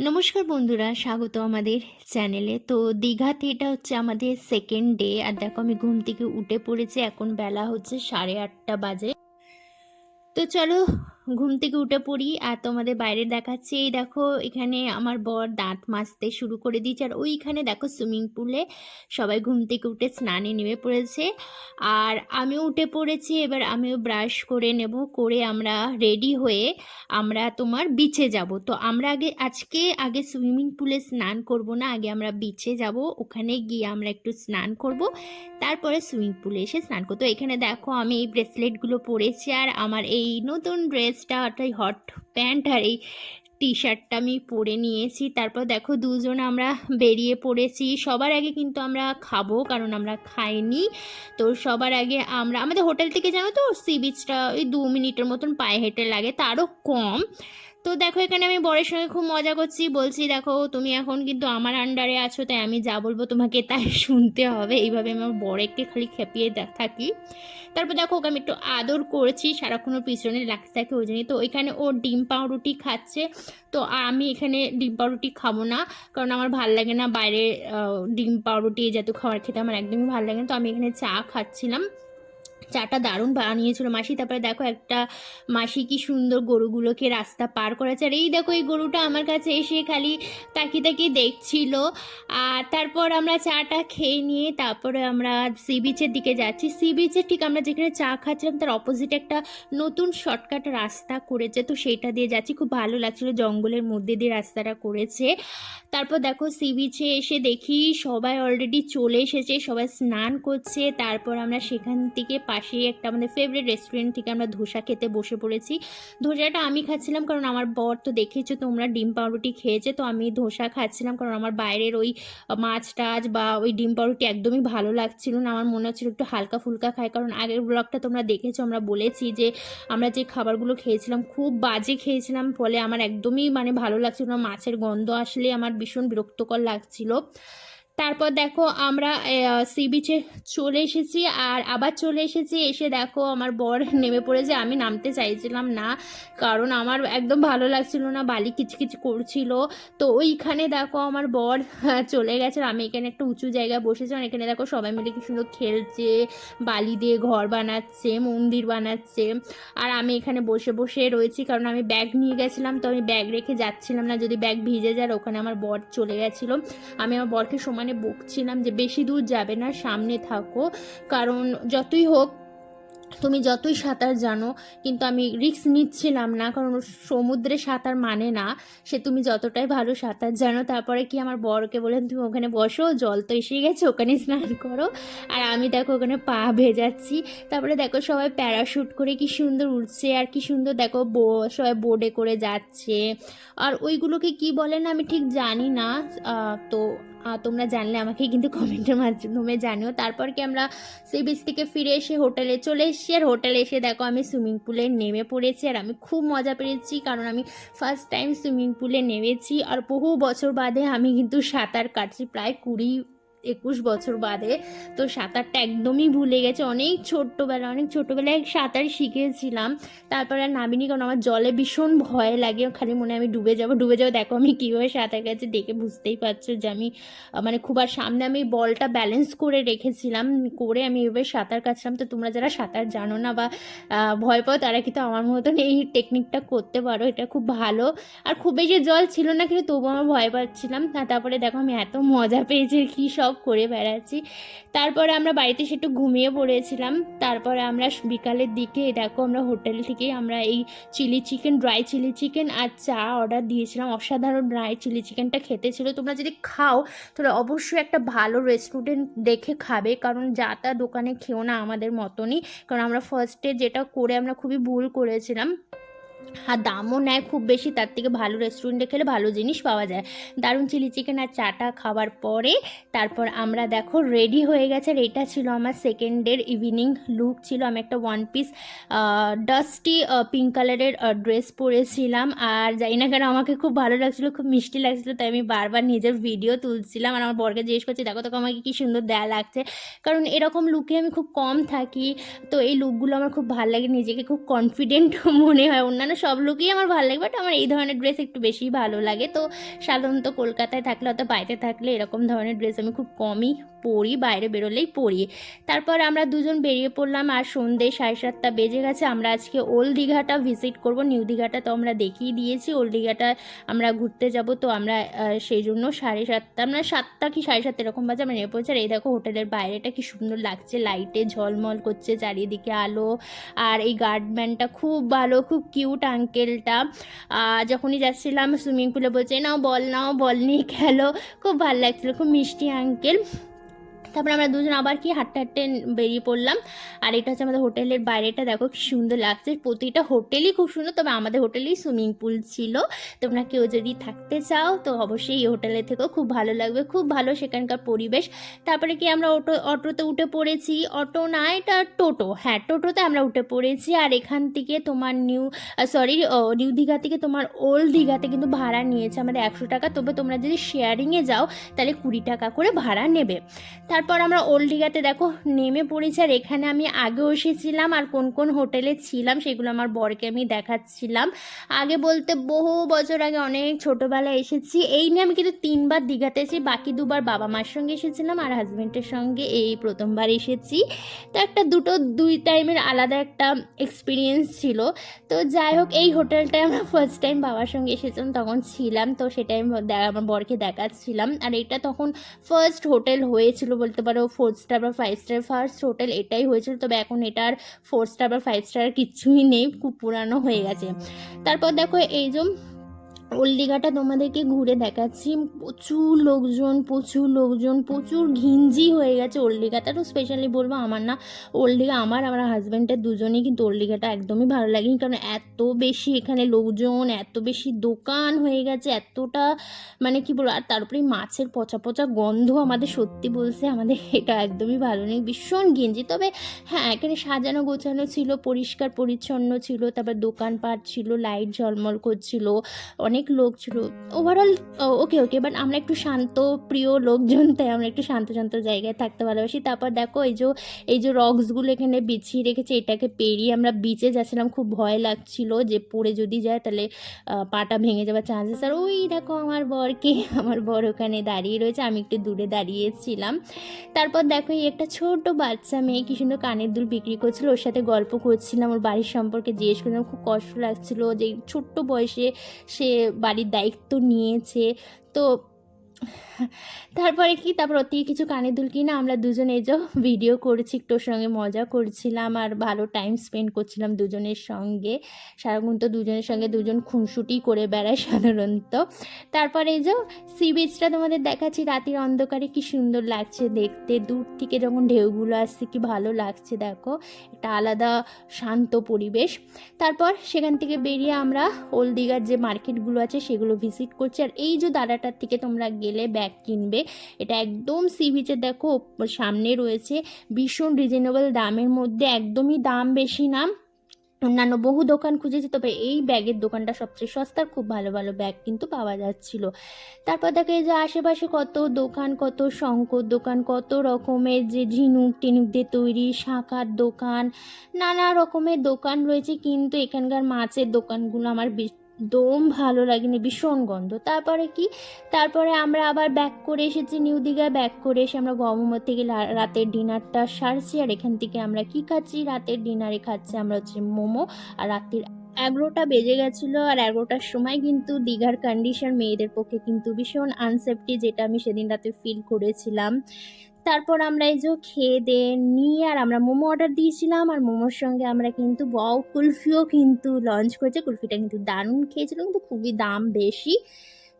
নমস্কার বন্ধুরা, স্বাগত আমাদের চ্যানেলে। তো দীঘাতে এটা হচ্ছে আমাদের সেকেন্ড ডে আর দেখো আমি ঘুম থেকে উঠে পড়েছি, এখন বেলা হচ্ছে সাড়ে আটটা বাজে। তো চলো ঘুম থেকে উঠে পড়ি আর তোমাদের বাইরে দেখাচ্ছি। এই দেখো, এখানে আমার বর দাঁত মাজতে শুরু করে দিয়েছে আর ওইখানে দেখো সুইমিং পুলে সবাই ঘুম থেকে উঠে স্নানে নেমে পড়েছে। আর আমিও উঠে পড়েছি, এবার আমিও ব্রাশ করে নেব, করে আমরা রেডি হয়ে আমরা তোমার বিচে যাব। তো আমরা আগে, আজকে আগে সুইমিং পুলে স্নান করব না, আগে আমরা বিচে যাব, ওখানে গিয়ে আমরা একটু স্নান করব, তারপরে সুইমিং পুলে এসে স্নান করতো এখানে দেখো আমি এই ব্রেসলেটগুলো পরেছি আর আমার এই নতুন ড্রেসটা আর ওই হট প্যান্ট আর এই টি শার্টটা আমি পরে নিয়েছি। তারপর দেখো দুজন আমরা বেরিয়ে পড়েছি। সবার আগে কিন্তু আমরা খাব কারণ আমরা খাইনি। তো সবার আগে আমরা, আমাদের হোটেল থেকে জানো তো সি বিচটা ওই দু মিনিটের মতন পায়ে হেঁটে লাগে, তারও কম। তো দেখো, এখানে আমি বরের সঙ্গে খুব মজা করছি। বলছি, দেখো, তুমি এখন কিন্তু আমার আন্ডারে আছো, তাই আমি যা বলব তোমাকে তাই শুনতে হবে। এইভাবে আমার বরেকে খালি খেপিয়ে থাকি। তারপর দেখো, ওকে আমি একটু আদর করেছি সারাক্ষণ পিছনে লাগতে থাকে ওই জন্যই। তো ওইখানে ও ডিম পাউরুটি খাচ্ছে। তো আমি এখানে ডিম পাউরুটি খাব না, কারণ আমার ভালো লাগে না বাইরে ডিম পাউরুটি জাতীয় খাবার খেতে। আমার একদমই ভালো লাগে না। তো আমি এখানে চা খাচ্ছিলাম। চাটা দারুণ বানিয়েছিল। মাসি, তারপরে দেখো একটা মাসি কি সুন্দর গরুগুলোকে রাস্তা পার করেছে। আর এই দেখো, এই গরুটা আমার কাছে এসে খালি তাকিয়ে তাকিয়ে দেখছিল। আর তারপর আমরা চাটা খেয়ে নিয়ে তারপরে আমরা সি বিচের দিকে যাচ্ছি। সি বিচের ঠিক আমরা যেখানে চা খাচ্ছিলাম, তার অপোজিটে একটা নতুন শর্টকাট রাস্তা করেছে। তো সেইটা দিয়ে যাচ্ছি। খুব ভালো লাগছিল, জঙ্গলের মধ্যে দিয়ে রাস্তাটা করেছে। তারপর দেখো সি বিচে এসে দেখি সবাই অলরেডি চলে এসেছে, সবাই স্নান করছে। তারপর আমরা সেখান থেকে পাশেই একটা আমাদের ফেভারিট রেস্টুরেন্ট থেকে আমরা ধোসা খেতে বসে পড়েছি। ধোসাটা আমি খাচ্ছিলাম কারণ আমার বর তো দেখেছ তোমরা ডিম পাউরুটি খেয়েছে, তো আমি ধোসা খাচ্ছিলাম কারণ আমার বাইরের ওই মাছ টাছ বা ওই ডিম পাউরুটি একদমই ভালো লাগছিল না। আমার মনে হচ্ছিল একটু হালকা ফুলকা খাই, কারণ আগের ব্লগটা তোমরা দেখেছ, আমরা বলেছি যে আমরা যে খাবারগুলো খেয়েছিলাম খুব বাজে খেয়েছিলাম, ফলে আমার একদমই মানে ভালো লাগছিল না। মাছের গন্ধ আসলে আমার ভীষণ বিরক্তকর লাগছিল। তারপর দেখো আমরা সি বিচে চলে এসেছি আর আবার চলে এসেছি। এসে দেখো আমার বর নেমে পড়েছে। আমি নামতে চাইছিলাম না, কারণ আমার একদম ভালো লাগছিল না। বালি কিচকিচ করছিল। তো ওইখানে দেখো আমার বর চলে গেছে আমি এখানে একটা উঁচু জায়গায় বসেছিলাম এখানে দেখো সবাই মিলে কি সুন্দর খেলছে, বালি দিয়ে ঘর বানাচ্ছে, মন্দির বানাচ্ছে। আর আমি এখানে বসে বসে রয়েছি, কারণ আমি ব্যাগ নিয়ে গেছিলাম। তো আমি ব্যাগ রেখে যাচ্ছিলাম না। যদি ব্যাগ ভিজে যায়, ওখানে আমার বর চলে গেছিল। আমি আমার বরকে সমানে বকছিলাম যে বেশি দূর যাবে না, সামনে থাকো। কারণ যতই হোক, তুমি যতই সাঁতার জানো, কিন্তু আমি রিস্ক নিচ্ছিলাম না, কারণ সমুদ্রে সাঁতার মানে না। সে তুমি যতটাই ভালো সাঁতার জানো, তারপরে কি আমার বরকে বললেন তুমি ওখানে বসো, জল তো এসে গেছে, ওখানে স্নান করো। আর আমি দেখো ওখানে পা ভেজাচ্ছি। তারপরে দেখো সবাই প্যারাশুট করে কি সুন্দর উঠছে আর কি সুন্দর দেখো সবাই বোর্ডে করে যাচ্ছে। আর ওইগুলোকে কি বলেন আমি ঠিক জানি না। তো তোমরা জানলে আমাকে কিন্তু কমেন্টের মাধ্যমে জানিও। তারপর কি আমরা সি বিচ থেকে ফিরে এসে হোটেলে চলে এসেছি। আর হোটেলে এসে দেখো আমি সুইমিং পুলে নেমে পড়েছি। আর আমি খুব মজা পেয়েছি, কারণ আমি ফার্স্ট টাইম সুইমিং পুলে নেমেছি। আর বহু বছর বাদে আমি কিন্তু সাঁতার কাটছি, প্রায় কুড়ি একুশ বছর বাদে, তো সাঁতারটা একদমই ভুলে গেছে। অনেক ছোট্টবেলা, অনেক ছোটোবেলায় সাঁতার শিখেছিলাম। তারপরে নামিনি কারণ আমার জলে ভীষণ ভয় লাগে। খালি মনে আমি ডুবে যাব ডুবে যাব। দেখো আমি কীভাবে সাঁতার কাছে দেখে বুঝতেই পারছ যে আমি মানে খুব আর সামনে আমি বলটা ব্যালেন্স করে রেখেছিলাম, করে আমি এভাবে সাঁতার কাটছিলাম। তো তোমরা যারা সাঁতার জানো না বা ভয় পাও, তারা কিন্তু আমার মতন এই টেকনিকটা করতে পারো। এটা খুব ভালো। আর খুব বেশি জল ছিল না, কিন্তু তবুও আমার ভয় পাচ্ছিলাম। তারপরে দেখো আমি এত মজা পেয়েছি, কী সব করে বেড়াচ্ছি। তারপরে আমরা বাড়িতে সে একটু ঘুমিয়ে পড়েছিলাম। তারপরে আমরা বিকালের দিকে দেখো আমরা হোটেল থেকে আমরা এই chilli chicken, dry chilli chicken আর চা অর্ডার দিয়েছিলাম। অসাধারণ ড্রাই চিলি চিকেনটা খেতে ছিল। তোমরা যদি খাও, তাহলে অবশ্যই একটা ভালো রেস্টুরেন্ট দেখে খাবে। কারণ যা তা দোকানে খেও না আমাদের মতনই। কারণ আমরা ফার্স্টে যেটা করে আমরা খুবই ভুল করেছিলাম। আর দামও নেয় খুব বেশি, তার থেকে ভালো রেস্টুরেন্টে খেলে ভালো জিনিস পাওয়া যায়। দারুণ চিলি চিকেন আর চাটা খাওয়ার পরে তারপর আমরা দেখো রেডি হয়ে গেছে আর এটা ছিল আমার সেকেন্ডের ইভিনিং লুক ছিল। আমি একটা ওয়ান পিস ডাস্টি পিঙ্ক কালারের ড্রেস পরেছিলাম আর জানি না কেন আমাকে খুব ভালো লাগছিল, খুব মিষ্টি লাগছিল, তাই আমি বারবার নিজের ভিডিও তুলছিলাম। আর আমার বরকে জিজ্ঞেস করছি, দেখো তোকে আমাকে কী সুন্দর দেয়া লাগছে? কারণ এরকম লুকে আমি খুব কম থাকি, তো এই লুকগুলো আমার খুব ভালো লাগে, নিজেকে খুব কনফিডেন্ট মনে হয়। অন্যান্য যেন সব লুকই আমার ভালো লাগে বাট আমার এই ধরনের ড্রেস একটু বেশি ভালো লাগে। তো সাধারণত কলকাতায় থাকলে অত বাইরে থাকলে এরকম ধরনের ড্রেস আমি খুব কমই পরি, বাইরে বেরোলেই পরি। তারপর আমরা দুজন বেরিয়ে পড়লাম আর সন্ধে সাড়ে সাতটা বেজে গেছে। আমরা আজকে ওল্ড দীঘাটা ভিজিট করব নিউ দীঘাটা তো আমরা দেখিয়ে দিয়েছি। ওল্ড দীঘাটা আমরা ঘুরতে যাব, তো আমরা সেই জন্য সাড়ে সাতটা আমরা সাতটা কি সাড়ে সাতটা এরকম বাজে আমরা নেমে আর এই দেখো হোটেলের বাইরেটা কি সুন্দর লাগছে লাইটে ঝলমল করছে, চারিদিকে আলো। আর এই গার্ডম্যানটা খুব ভালো, খুব কিউট আঙ্কেলটা আহ, যখনই যাচ্ছিলাম সুইমিং পুলে বলছে নাও বল নাও বল নিয়ে খেলো। খুব ভালো লাগছিল খুব মিষ্টি আঙ্কেল তারপর আমরা দুজন আবার কি হাঁটতে হাঁটতে বেরিয়ে পড়লাম। আর এটা হচ্ছে আমাদের হোটেলের বাইরেটা, দেখো কি সুন্দর লাগছে। প্রতিটা হোটেলই খুব সুন্দর, তবে আমাদের হোটেলেই সুইমিং পুল ছিল। তোমরা কেউ যদি থাকতে চাও, তো অবশ্যই এই হোটেলে থেকেও খুব ভালো লাগবে, খুব ভালো সেখানকার পরিবেশ। তারপরে কি আমরা অটো, অটোতে উঠে পড়েছি। অটো না, এটা টোটো। হ্যাঁ টোটোতে আমরা উঠে পড়েছি। আর এখান থেকে তোমার নিউ সরি নিউ দীঘা থেকে তোমার ওল্ড দীঘাতে কিন্তু ভাড়া নিয়েছে আমাদের একশো টাকা। তবে তোমরা যদি শেয়ারিংয়ে যাও, তাহলে কুড়ি টাকা করে ভাড়া নেবে। তারপর আমরা ওল্ড দেখো নেমে পড়েছি, আর এখানে আমি আগেও এসেছিলাম আর কোন কোন হোটেলে ছিলাম সেগুলো আমার বরকে আমি দেখাচ্ছিলাম। আগে বলতে বহু বছর আগে অনেক ছোটোবেলায় এসেছি, এই নিয়ে আমি কিন্তু তিনবার দীঘাতে এসেছি, বাকি দুবার বাবা মার সঙ্গে এসেছিলাম আর হাজব্যান্ডের সঙ্গে এই প্রথমবার এসেছি। তো একটা দুটো দুই টাইমের আলাদা একটা এক্সপিরিয়েন্স ছিল। তো যাই হোক, এই হোটেলটায় আমরা ফার্স্ট টাইম বাবার সঙ্গে এসেছিলাম, তখন ছিলাম, তো সেটাই আমি আমার বরকে দেখাচ্ছিলাম। আর এটা তখন ফার্স্ট হোটেল হয়েছিল বলতে পারো ফোর স্টার বা ফাইভ স্টার ফার্স্ট হোটেল এটাই হয়েছিল। তবে এখন এটার ফোর স্টার বা ফাইভ স্টার কিছুই নেই খুব পুরানো হয়ে গেছে। তারপর দেখো এই যে ওল্ড দীঘাটা তোমাদেরকে ঘুরে দেখাচ্ছি। প্রচুর লোকজন প্রচুর লোকজন, প্রচুর ঘিঞ্জি হয়ে গেছে ওল্ড দীঘাটা তো স্পেশালি বলব আমার না ওল্ড দীঘা আমার আমার হাজব্যান্ডের দুজনেই কিন্তু ওল্ড দীঘাটা একদমই ভালো লাগেনি। কারণ এত বেশি এখানে লোকজন, এত বেশি দোকান হয়ে গেছে, এতটা মানে কি বলব, আর তার উপরে মাছের পচা পচা গন্ধ আমাদের সত্যি বলছে আমাদের এটা একদমই ভালো নেই, ভীষণ গেঞ্জি তবে হ্যাঁ এখানে সাজানো গোছানো ছিল, পরিষ্কার পরিচ্ছন্ন ছিল, তারপর দোকানপাট ছিল লাইট ঝলমল করছিল, অনেক লোক ছিল। ওভারঅল ওকে ওকে বাট আমরা একটু শান্ত, প্রিয় লোকজন, তাই আমরা একটু শান্ত শান্ত জায়গায় থাকতে ভালোবাসি। তারপর দেখো, এই যে এই যে রক্সগুলো এখানে বিছিয়ে রেখেছে, এটাকে পেরিয়ে আমরা বিচে যাচ্ছিলাম, খুব ভয় লাগছিল যে পড়ে যদি যায়, তাহলে পাটা ভেঙে যাওয়ার চান্সেস আর ওই দেখো আমার বরকে, আমার বর ওখানে দাঁড়িয়ে রয়েছে, আমি একটু দূরে দাঁড়িয়েছিলাম। তারপর দেখো, এই একটা ছোট বাচ্চা মেয়ে কি সুন্দর কানের দুল বিক্রি করছিল, ওর সাথে গল্প করছিলাম, ওর বাড়ির সম্পর্কে জিজ্ঞেস করছিলাম, খুব কষ্ট লাগছিল যে ছোট্ট বয়সে সে বাড়ির দায়িত্ব নিয়েছে। তো তারপরে কি? তারপর অতি কিছু কানে দুল কিনা আমরা দুজনে যে ভিডিও করেছি, একটু সঙ্গে মজা করছিলাম আর ভালো টাইম স্পেন্ড করছিলাম দুজনের সঙ্গে। সারাক্ষণ তো দুজনের সঙ্গে দুজন খুনসুটি করে বেড়ায় সাধারণত। তারপরে এই যে সি বিচটা তোমাদের দেখাচ্ছি, রাতের অন্ধকারে কি সুন্দর লাগছে দেখতে। দূর থেকে যখন ঢেউগুলো আসছে কি ভালো লাগছে দেখো। একটা আলাদা শান্ত পরিবেশ। তারপর সেখান থেকে বেরিয়ে আমরা ওল্ড দীঘার যে মার্কেটগুলো আছে সেগুলো ভিজিট করছি। আর এই যে দাদাটার থেকে তোমরা গেলে ব্যাগ কিনবে। এটা একদম সি বিচে দেখো, সামনে রয়েছে ভীষণ রিজনেবল দামের মধ্যে, একদমই দাম বেশি না। অন্যান্য বহু দোকান খুঁজেছি, তবে এই ব্যাগের দোকানটা সবচেয়ে সস্তার, খুব ভালো ভালো ব্যাগ কিন্তু পাওয়া যাচ্ছিল। তারপর দেখে যে আশেপাশে কত দোকান, কত শঙ্কর দোকান, কত রকমের যে ঝিনুক টিনুক দিয়ে তৈরি শাঁখার দোকান, নানা রকমের দোকান রয়েছে, কিন্তু এখানকার মাছের দোকানগুলো আমার একদম ভালো লাগেনি, ভীষণ গন্ধ। তারপরে কি? তারপরে আমরা আবার ব্যাক করে এসেছি, নিউ দীঘায় ব্যাক করে এসে আমরা গমমত থেকে রাতের ডিনারটা সারছি, আর এখান থেকে আমরা কি খাচ্ছি? রাতের ডিনারে খাচ্ছি আমরা হচ্ছে মোমো, আর রাতের এগারোটা বেজে গেছিল, আর এগারোটার সময় কিন্তু দীঘার কন্ডিশন মেয়েদের পক্ষে কিন্তু ভীষণ আনসেফটি যেটা আমি সেদিন রাতে ফিল করেছিলাম। তারপর আমরা এই যে খেয়ে দিয়ে নিয়ে আর আমরা মোমো অর্ডার দিয়েছিলাম আর মোমোর সঙ্গে আমরা কিন্তু বউ কুলফিও কিন্তু লঞ্চ করেছে। কুলফিটা কিন্তু দারুণ খেয়েছিলাম, কিন্তু খুবই দাম বেশি।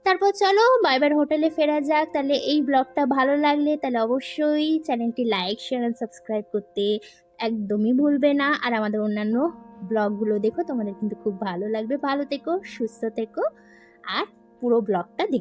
তারপর চলো বাইবার হোটেলে ফেরা যাক। তাহলে এই ব্লগটা ভালো লাগলে তাহলে অবশ্যই চ্যানেলটি লাইক শেয়ার অ্যান্ড সাবস্ক্রাইব করতে একদমই ভুলবে না। আর আমাদের অন্যান্য ব্লগগুলো দেখো, তোমাদের কিন্তু খুব ভালো লাগবে। ভালো থেকো, সুস্থ থেকো, আর পুরো ব্লগটা দেখো।